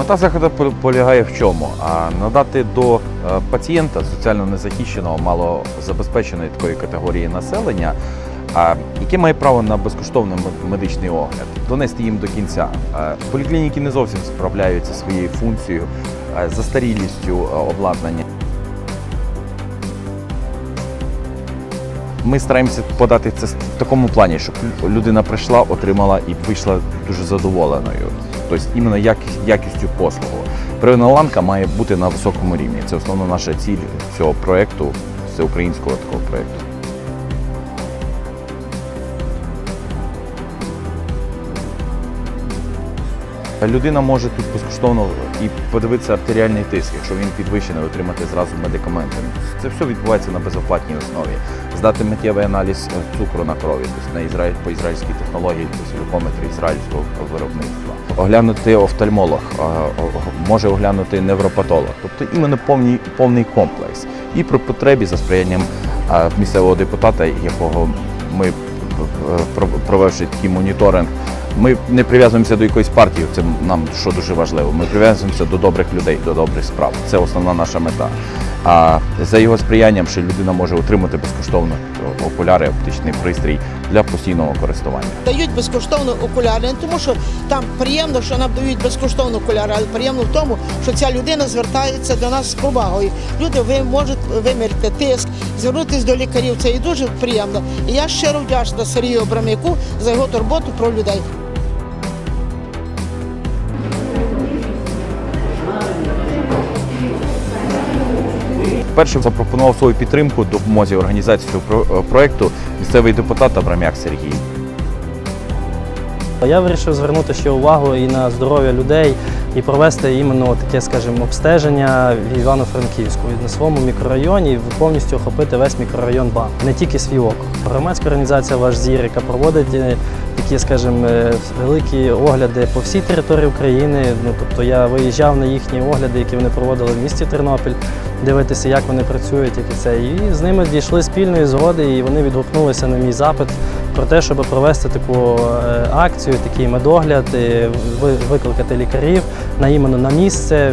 Мета заходу полягає в чому? А надати до е, пацієнта соціально незахищеного, малозабезпеченої такої категорії населення, яке має право на безкоштовний медичний огляд, донести їм до кінця. Поліклініки не зовсім справляються своєю функцією, застарілістю е, обладнання. Ми стараємося подати це в такому плані, щоб людина прийшла, отримала і вийшла дуже задоволеною. Тобто іменно якість, якістю послугу. Первинна ланка має бути на високому рівні. Це основна наша ціль цього проєкту, всеукраїнського такого проєкту. Людина може тут безкоштовно і подивитися артеріальний тиск, якщо він підвищений, отримати зразу медикаменти. Це все відбувається на безоплатній основі. Здати миттєвий аналіз е, цукру на крові, тобто на Ізраїль по ізраїльській технології, тобто глюкометр ізраїльського виробництва. Оглянути офтальмолог, е, може оглянути невропатолог, тобто іменно повний, повний комплекс. І при потребі за сприянням е, місцевого депутата, якого ми е, про- провівши такий моніторинг. Ми не прив'язуємося до якоїсь партії, це нам що дуже важливо. Ми прив'язуємося до добрих людей, до добрих справ. Це основна наша мета. А за його сприянням ще людина може отримати безкоштовно окуляри, оптичний пристрій для постійного користування. Дають безкоштовно окуляри, не тому що там приємно, що нам дають безкоштовно окуляри, але приємно в тому, що ця людина звертається до нас з повагою. Люди ви можуть вимірити тиск, звернутися до лікарів. Це і дуже приємно. І я щиро вдячна Сергію Абрамяку за його турботу про людей. Першим запропонував свою підтримку допомозі організації цього про- місцевий депутат Абрамяк Сергій. Я вирішив звернути ще увагу і на здоров'я людей і провести іменно таке, скажімо, обстеження в Івано-Франківську на своєму мікрорайоні повністю охопити весь мікрорайон БАМ, не тільки свій округ. Громадська організація Ваш зір, яка проводить е, такі, скажімо, е, великі огляди по всій території України. Ну тобто я виїжджав на їхні огляди, які вони проводили в місті Тернопіль, дивитися, як вони працюють, як і це. І з ними дійшли спільної згоди, і вони відгукнулися на мій запит про те, щоб провести таку е, акцію, такий медогляд, е, викликати лікарів на іменно на місце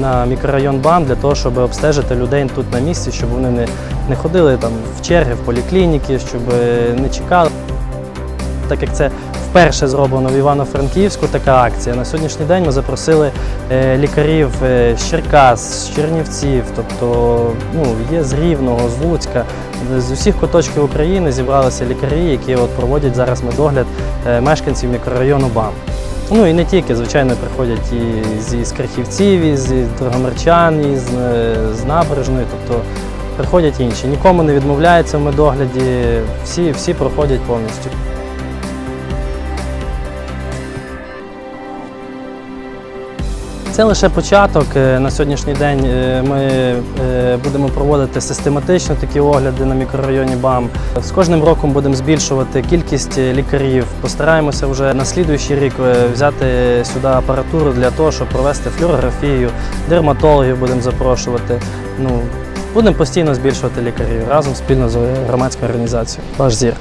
на мікрорайон БАМ для того, щоб обстежити людей тут на місці, щоб вони не, не ходили там в черги, в поліклініки, щоб не чекали. Так як це вперше зроблено в Івано-Франківську така акція. На сьогоднішній день ми запросили е, лікарів е, з Черкас, з Чернівців, тобто ну, є з Рівного, з Луцька. З усіх куточків України зібралися лікарі, які от проводять зараз медогляд е, мешканців мікрорайону БАМ. Ну і не тільки, звичайно, приходять і зі з Крахівців, і з Дрогомирчан, і з, з набережної, тобто приходять інші. Нікому не відмовляється в медогляді, всі, всі проходять повністю. Це лише початок. Е, На сьогоднішній день е, ми е, будемо проводити систематично такі огляди на мікрорайоні БАМ. З кожним роком будемо збільшувати кількість лікарів. Постараємося вже на слідуючий рік взяти сюди апаратуру для того, щоб провести флюорографію, дерматологів будемо запрошувати. Ну, будемо постійно збільшувати лікарів разом спільно з громадською організацією. Ваш зір.